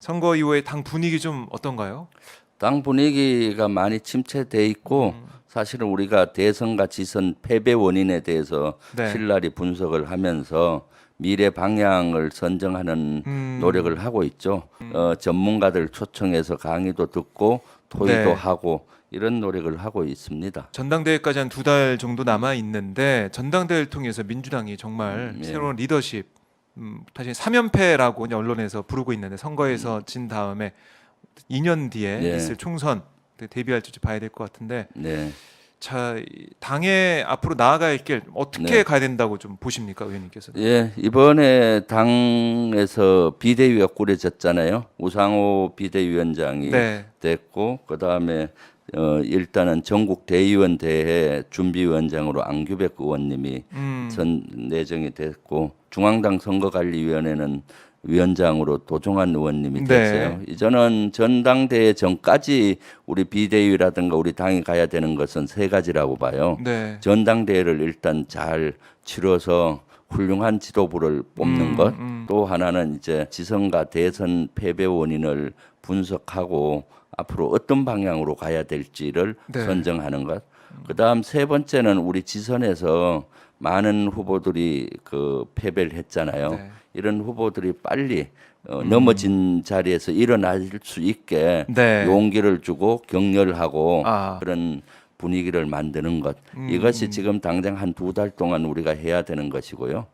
선거 이후에 당 분위기 좀 어떤가요? 당 분위기가 많이 침체돼 있고 음. 사실은 우리가 대선과 지선 패배 원인에 대해서 네. 신랄히 분석을 하면서 미래 방향을 선정하는 음. 노력을 하고 있죠. 어, 전문가들 초청해서 강의도 듣고 토의도 네. 하고 이런 노력을 하고 있습니다. 전당대회까지 한 두 달 정도 남아 있는데 전당대회를 통해서 민주당이 정말 음, 예. 새로운 리더십, 음, 다시 3연패라고 이제 언론에서 부르고 있는데 음. 선거에서 진 다음에 2년 뒤에 예. 있을 총선 때 대비할지 봐야 될 것 같은데 네. 자 이 당의 앞으로 나아갈 길 어떻게 네. 가야 된다고 좀 보십니까 의원님께서? 예, 이번에 당에서 비대위가 꾸려졌잖아요. 우상호 비대위원장이 네. 됐고 그다음에 어 일단은 전국 대의원 대회 준비위원장으로 안규백 의원님이 음. 전 내정이 됐고 중앙당 선거관리위원회는 위원장으로 도종환 의원님이 네. 됐어요. 이전은 전당대회 전까지 우리 비대위라든가 우리 당이 가야 되는 것은 세 가지라고 봐요. 네. 전당대회를 일단 잘 치러서 훌륭한 지도부를 뽑는 음, 것. 음. 또 하나는 이제 지선과 대선 패배 원인을 분석하고 앞으로 어떤 방향으로 가야 될지를 네. 선정하는 것. 그다음 세 번째는 우리 지선에서 많은 후보들이 그 패배를 했잖아요. 네. 이런 후보들이 빨리 어, 넘어진 자리에서 일어날 수 있게 네. 용기를 주고 격려하고 아. 그런 분위기를 만드는 것 음, 이것이 지금 당장 한 두 달 동안 우리가 해야 되는 것이고요.